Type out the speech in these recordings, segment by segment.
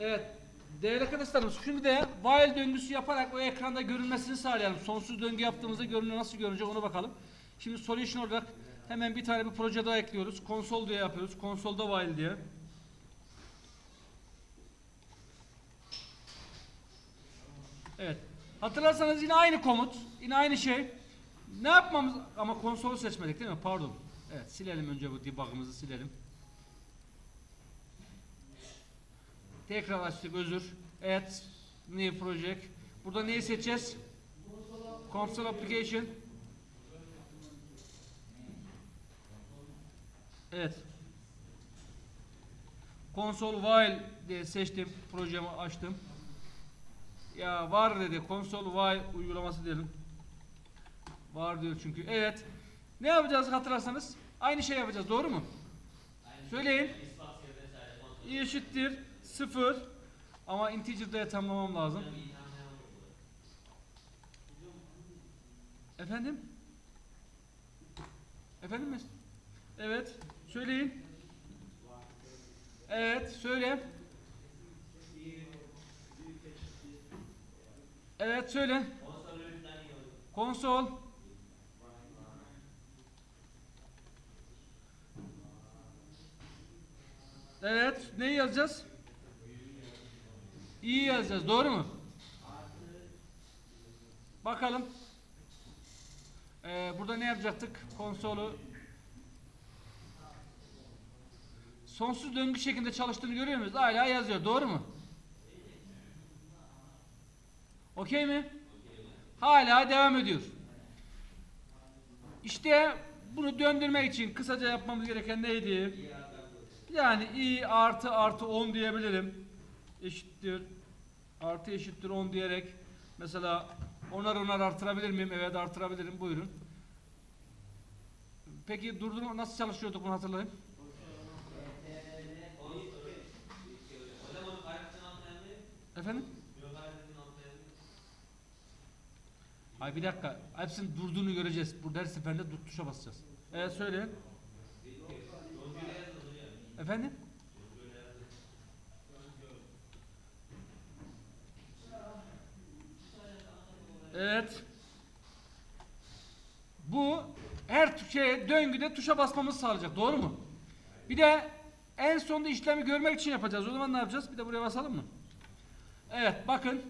Evet. Değerli arkadaşlarım şimdi de while döngüsü yaparak o ekranda görünmesini sağlayalım. Sonsuz döngü yaptığımızda görünüyor nasıl görünecek ona bakalım. Şimdi solution olarak hemen bir tane bir proje daha ekliyoruz. Konsol diye yapıyoruz. Konsolda while diye. Evet. Hatırlarsanız yine aynı komut. Yine aynı şey. Ne yapmamız ama konsolu seçmedik değil mi? Pardon. Evet silelim önce bu debug'ımızı silelim. Tekrar açtık özür. Evet. New project. Burada neyi seçeceğiz? Console application. Evet. Console while diye seçtim. Projemi açtım. Ya var dedi. Console while uygulaması diyelim. Var diyor çünkü. Evet. Ne yapacağız hatırlarsanız? Aynı şey yapacağız. Doğru mu? Söyleyin. eşittir 0 ama integer'da tamamlamam lazım. Efendim? Efendim mi? Evet. Söyleyin. Evet. Söyle. Evet söyle. Konsol. Evet. Neyi yazacağız? İyi yazacağız. Doğru mu? Bakalım. Ee, burada ne yapacaktık? Konsolu sonsuz döngü şeklinde çalıştığını görüyor muyuz? Hala yazıyor. Doğru mu? Okey mi? Hala devam ediyor. İşte bunu döndürmek için kısaca yapmamız gereken neydi? Yani i artı artı 10 diyebilirim. Eşittir. Artı eşittir 10 diyerek mesela onar onar artırabilir miyim? Evet artırabilirim. Buyurun. Peki durdurma nasıl çalışıyorduk bunu hatırlayın. Efendim? Ay bir dakika. Hepsinin durduğunu göreceğiz. Burada her seferinde tuşa basacağız. Evet söyle. Efendim? Evet. Bu her tu- şey döngüde tuşa basmamızı sağlayacak. Doğru mu? Bir de en sonunda işlemi görmek için yapacağız. O zaman ne yapacağız? Bir de buraya basalım mı? Evet bakın.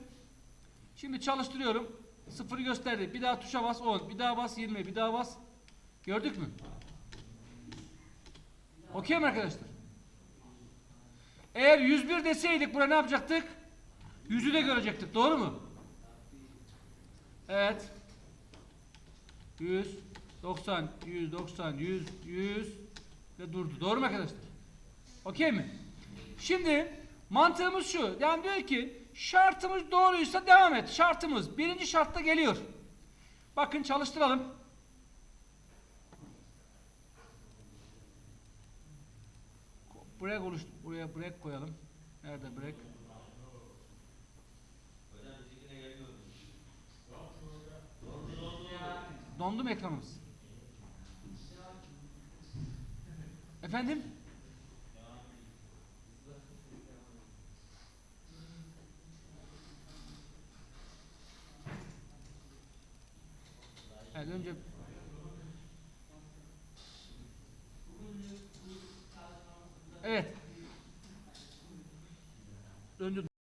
Şimdi çalıştırıyorum. Sıfırı gösterdi. Bir daha tuşa bas 10. Bir daha bas 20. Bir daha bas. Gördük mü? Okey mi arkadaşlar? Eğer 101 deseydik buraya ne yapacaktık? Yüzü de görecektik. Doğru mu? Evet. 100, 90, 190, 100, 100 ve durdu. Doğru mu arkadaşlar? Okey mi? Şimdi mantığımız şu. Yani diyor ki şartımız doğruysa devam et. Şartımız birinci şartta geliyor. Bakın çalıştıralım. Break oluştu. Buraya break koyalım. Nerede break? Dondu mu? Efendim? Evet. Önce